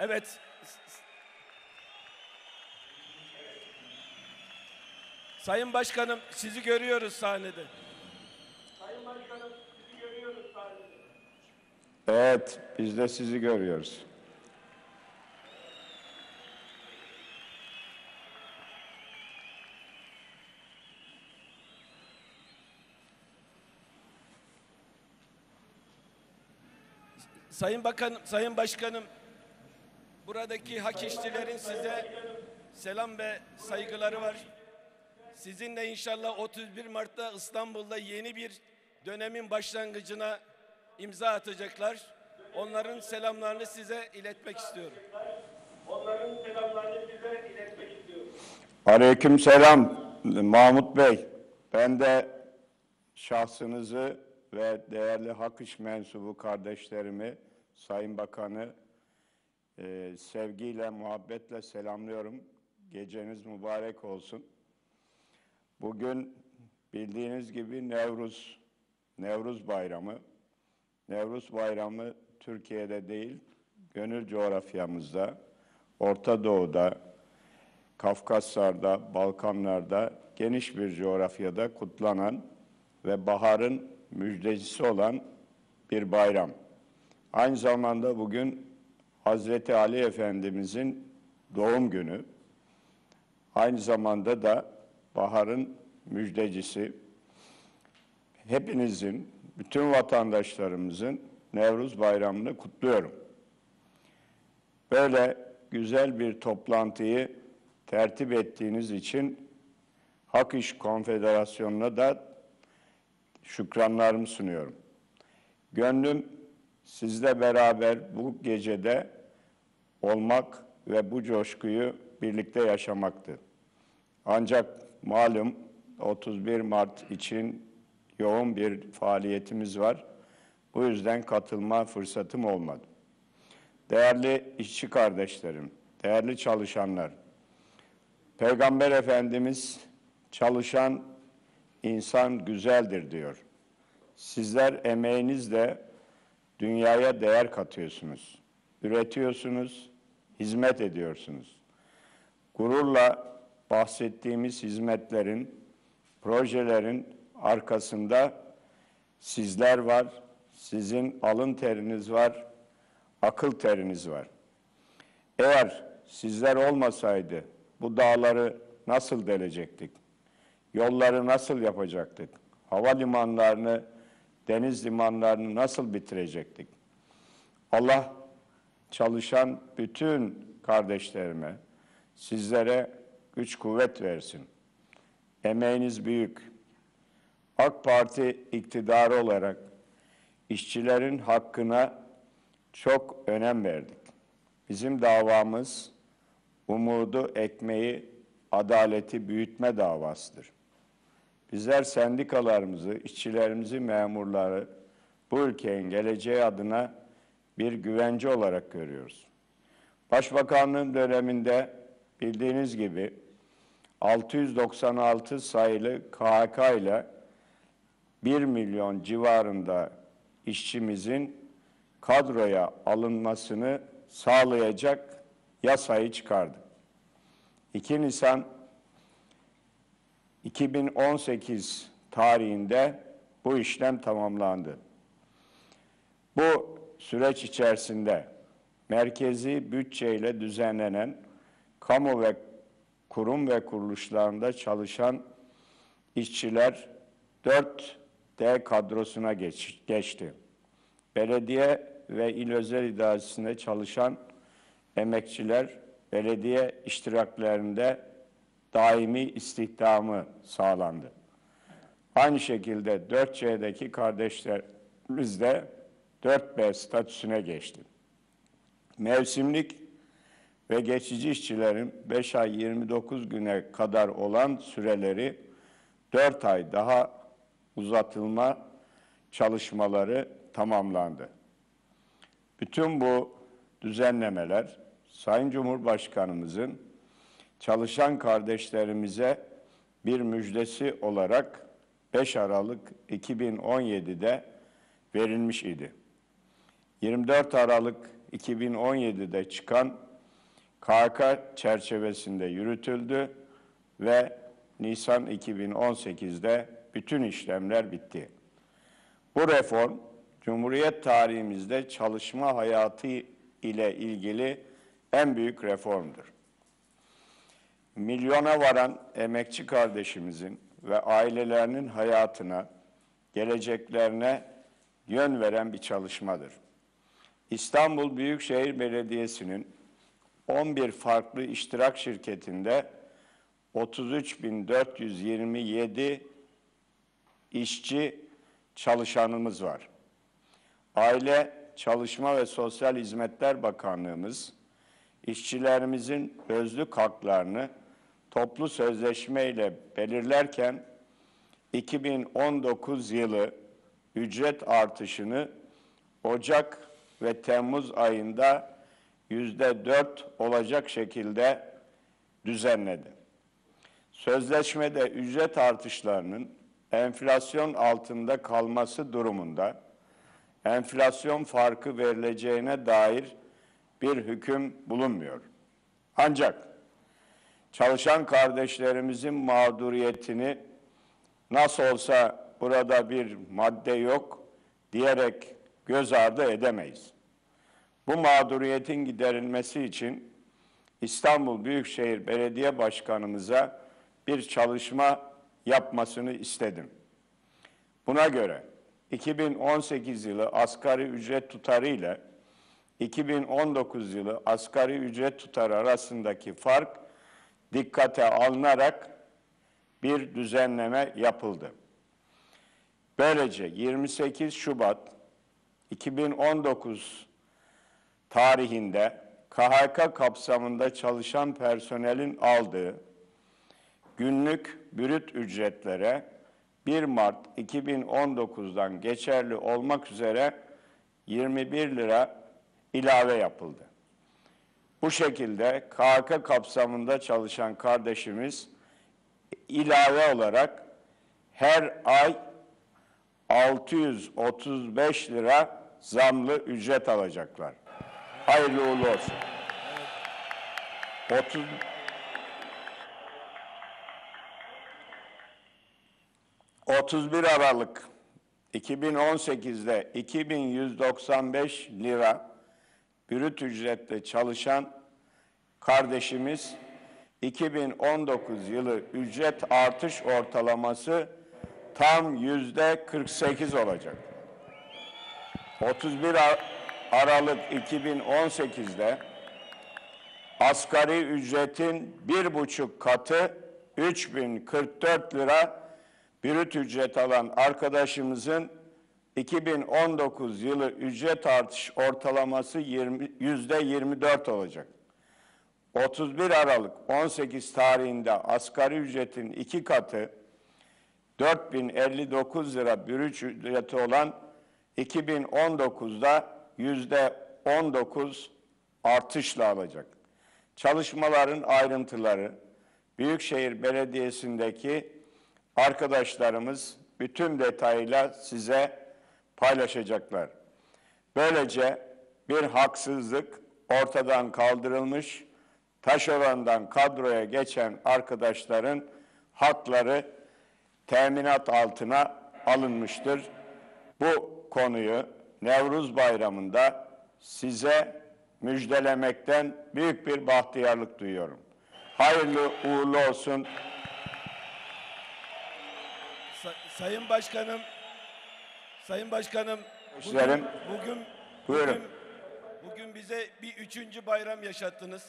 Evet. Sayın Başkanım sizi görüyoruz sahnede. Sayın Başkanım sizi görüyoruz sahnede. Evet, biz de sizi görüyoruz. Sayın Bakanım, Sayın Başkanım, buradaki hak işçilerin size selam ve saygıları var. Sizinle inşallah 31 Mart'ta İstanbul'da yeni bir dönemin başlangıcına imza atacaklar. Onların selamlarını size iletmek istiyorum. Onların selamlarını size iletmek istiyorum. Aleyküm selam Mahmut Bey. Ben de şahsınızı ve değerli hak iş mensubu kardeşlerimi, Sayın Bakanı e, sevgiyle, muhabbetle selamlıyorum. Geceniz mübarek olsun. Bugün bildiğiniz gibi Nevruz, Nevruz Bayramı. Nevruz Bayramı Türkiye'de değil, gönül coğrafyamızda, Orta Doğu'da, Kafkaslar'da, Balkanlar'da geniş bir coğrafyada kutlanan ve baharın müjdecisi olan bir bayram. Aynı zamanda bugün Hazreti Ali Efendimizin doğum günü. Aynı zamanda da baharın müjdecisi. Hepinizin, bütün vatandaşlarımızın Nevruz Bayramı'nı kutluyorum. Böyle güzel bir toplantıyı tertip ettiğiniz için Hak İş Konfederasyonu'na da şükranlarımı sunuyorum. Gönlüm sizle beraber bu gecede olmak ve bu coşkuyu birlikte yaşamaktı. Ancak malum 31 Mart için yoğun bir faaliyetimiz var. Bu yüzden katılma fırsatım olmadı. Değerli işçi kardeşlerim, değerli çalışanlar, Peygamber Efendimiz çalışan insan güzeldir diyor. Sizler emeğinizle dünyaya değer katıyorsunuz. Üretiyorsunuz, hizmet ediyorsunuz. Gururla bahsettiğimiz hizmetlerin, projelerin arkasında sizler var, sizin alın teriniz var, akıl teriniz var. Eğer sizler olmasaydı bu dağları nasıl delecektik? Yolları nasıl yapacaktık? Havalimanlarını, deniz limanlarını nasıl bitirecektik? Allah çalışan bütün kardeşlerime, sizlere güç kuvvet versin. Emeğiniz büyük. AK Parti iktidarı olarak işçilerin hakkına çok önem verdik. Bizim davamız umudu, ekmeği, adaleti büyütme davasıdır. Bizler sendikalarımızı, işçilerimizi, memurları bu ülkenin geleceği adına bir güvence olarak görüyoruz. Başbakanlığın döneminde bildiğiniz gibi 696 sayılı KHK ile 1 milyon civarında işçimizin kadroya alınmasını sağlayacak yasayı çıkardı. 2 Nisan 2018 tarihinde bu işlem tamamlandı. Bu süreç içerisinde merkezi bütçeyle düzenlenen kamu ve kurum ve kuruluşlarında çalışan işçiler 4D kadrosuna geç, geçti. Belediye ve il özel idaresinde çalışan emekçiler belediye iştiraklerinde daimi istihdamı sağlandı. Aynı şekilde 4C'deki kardeşlerimiz de 4B statüsüne geçti. Mevsimlik ve geçici işçilerin 5 ay 29 güne kadar olan süreleri 4 ay daha uzatılma çalışmaları tamamlandı. Bütün bu düzenlemeler Sayın Cumhurbaşkanımızın çalışan kardeşlerimize bir müjdesi olarak 5 Aralık 2017'de verilmiş idi. 24 Aralık 2017'de çıkan KHK çerçevesinde yürütüldü ve Nisan 2018'de bütün işlemler bitti. Bu reform Cumhuriyet tarihimizde çalışma hayatı ile ilgili en büyük reformdur. Milyona varan emekçi kardeşimizin ve ailelerinin hayatına, geleceklerine yön veren bir çalışmadır. İstanbul Büyükşehir Belediyesi'nin 11 farklı iştirak şirketinde 33.427 işçi çalışanımız var. Aile, Çalışma ve Sosyal Hizmetler Bakanlığımız, işçilerimizin özlük haklarını toplu sözleşme ile belirlerken 2019 yılı ücret artışını Ocak ve Temmuz ayında yüzde dört olacak şekilde düzenledi. Sözleşmede ücret artışlarının enflasyon altında kalması durumunda enflasyon farkı verileceğine dair bir hüküm bulunmuyor. Ancak çalışan kardeşlerimizin mağduriyetini nasıl olsa burada bir madde yok diyerek göz ardı edemeyiz. Bu mağduriyetin giderilmesi için İstanbul Büyükşehir Belediye Başkanımıza bir çalışma yapmasını istedim. Buna göre 2018 yılı asgari ücret tutarı ile 2019 yılı asgari ücret tutarı arasındaki fark dikkate alınarak bir düzenleme yapıldı. Böylece 28 Şubat 2019 tarihinde KHK kapsamında çalışan personelin aldığı günlük brüt ücretlere 1 Mart 2019'dan geçerli olmak üzere 21 lira ilave yapıldı. Bu şekilde KHK kapsamında çalışan kardeşimiz ilave olarak her ay 635 lira zamlı ücret alacaklar. Hayırlı uğurlu olsun. 30 31 Aralık 2018'de 2195 lira brüt ücretle çalışan kardeşimiz 2019 yılı ücret artış ortalaması tam yüzde 48 olacak. 31 Ar- Aralık 2018'de asgari ücretin bir buçuk katı 3044 lira brüt ücret alan arkadaşımızın 2019 yılı ücret artış ortalaması 20, yüzde 24 olacak. 31 Aralık 18 tarihinde asgari ücretin iki katı 4059 lira brüt ücreti olan 2019'da yüzde 19 artışla alacak. Çalışmaların ayrıntıları Büyükşehir Belediyesi'ndeki arkadaşlarımız bütün detayıyla size paylaşacaklar. Böylece bir haksızlık ortadan kaldırılmış, taşerondan kadroya geçen arkadaşların hakları teminat altına alınmıştır. Bu konuyu Nevruz Bayramı'nda size müjdelemekten büyük bir bahtiyarlık duyuyorum. Hayırlı uğurlu olsun. Sa- Sayın Başkanım, Sayın Başkanım, bugün, bugün, Buyurun. bugün, bugün bize bir üçüncü bayram yaşattınız.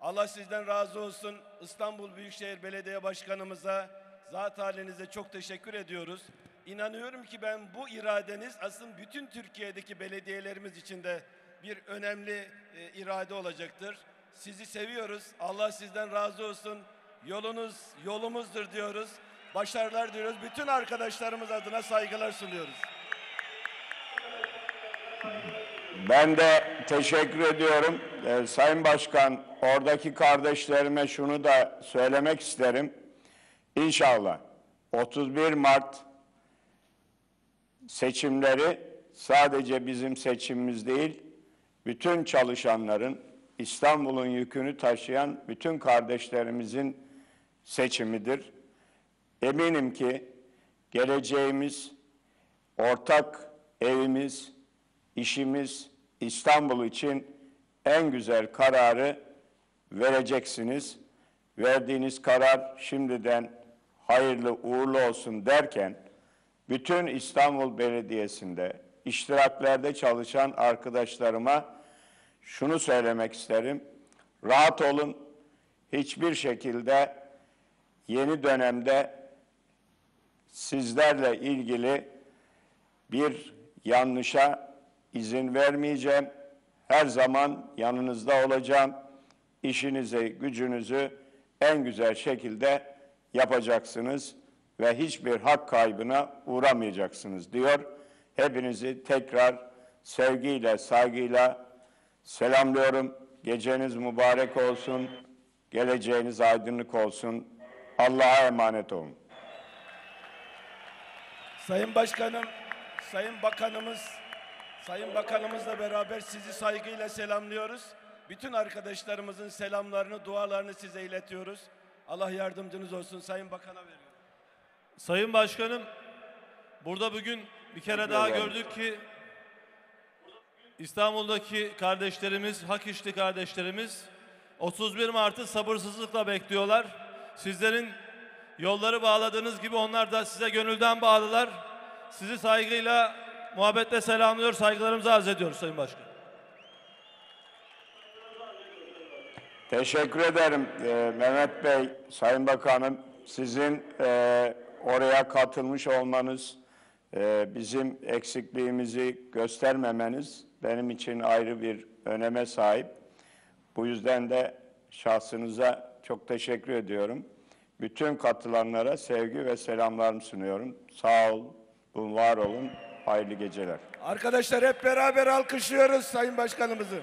Allah sizden razı olsun. İstanbul Büyükşehir Belediye Başkanımıza, zat halinize çok teşekkür ediyoruz. İnanıyorum ki ben bu iradeniz aslında bütün Türkiye'deki belediyelerimiz için de bir önemli e, irade olacaktır. Sizi seviyoruz. Allah sizden razı olsun. Yolunuz yolumuzdur diyoruz. Başarılar diliyoruz. Bütün arkadaşlarımız adına saygılar sunuyoruz. Ben de teşekkür ediyorum. Ee, Sayın Başkan, oradaki kardeşlerime şunu da söylemek isterim. İnşallah 31 Mart seçimleri sadece bizim seçimimiz değil, bütün çalışanların, İstanbul'un yükünü taşıyan bütün kardeşlerimizin seçimidir. Eminim ki geleceğimiz, ortak evimiz, işimiz İstanbul için en güzel kararı vereceksiniz. Verdiğiniz karar şimdiden hayırlı uğurlu olsun derken bütün İstanbul Belediyesi'nde iştiraklerde çalışan arkadaşlarıma şunu söylemek isterim. Rahat olun. Hiçbir şekilde yeni dönemde sizlerle ilgili bir yanlışa izin vermeyeceğim. Her zaman yanınızda olacağım. İşinizi, gücünüzü en güzel şekilde yapacaksınız ve hiçbir hak kaybına uğramayacaksınız diyor. Hepinizi tekrar sevgiyle, saygıyla selamlıyorum. Geceniz mübarek olsun. Geleceğiniz aydınlık olsun. Allah'a emanet olun. Sayın Başkanım, Sayın Bakanımız, Sayın Bakanımızla beraber sizi saygıyla selamlıyoruz. Bütün arkadaşlarımızın selamlarını, dualarını size iletiyoruz. Allah yardımcınız olsun. Sayın Bakan'a veriyorum. Sayın Başkanım, burada bugün bir kere daha gördük ki İstanbul'daki kardeşlerimiz, hak işli kardeşlerimiz 31 Mart'ı sabırsızlıkla bekliyorlar. Sizlerin yolları bağladığınız gibi onlar da size gönülden bağlılar. Sizi saygıyla, muhabbetle selamlıyor, saygılarımızı arz ediyoruz Sayın Başkan. Teşekkür ederim e, Mehmet Bey, Sayın Bakanım. Sizin e, oraya katılmış olmanız, e, bizim eksikliğimizi göstermemeniz benim için ayrı bir öneme sahip. Bu yüzden de şahsınıza çok teşekkür ediyorum. Bütün katılanlara sevgi ve selamlarımı sunuyorum. Sağ olun, var olun, hayırlı geceler. Arkadaşlar hep beraber alkışlıyoruz Sayın Başkanımızı.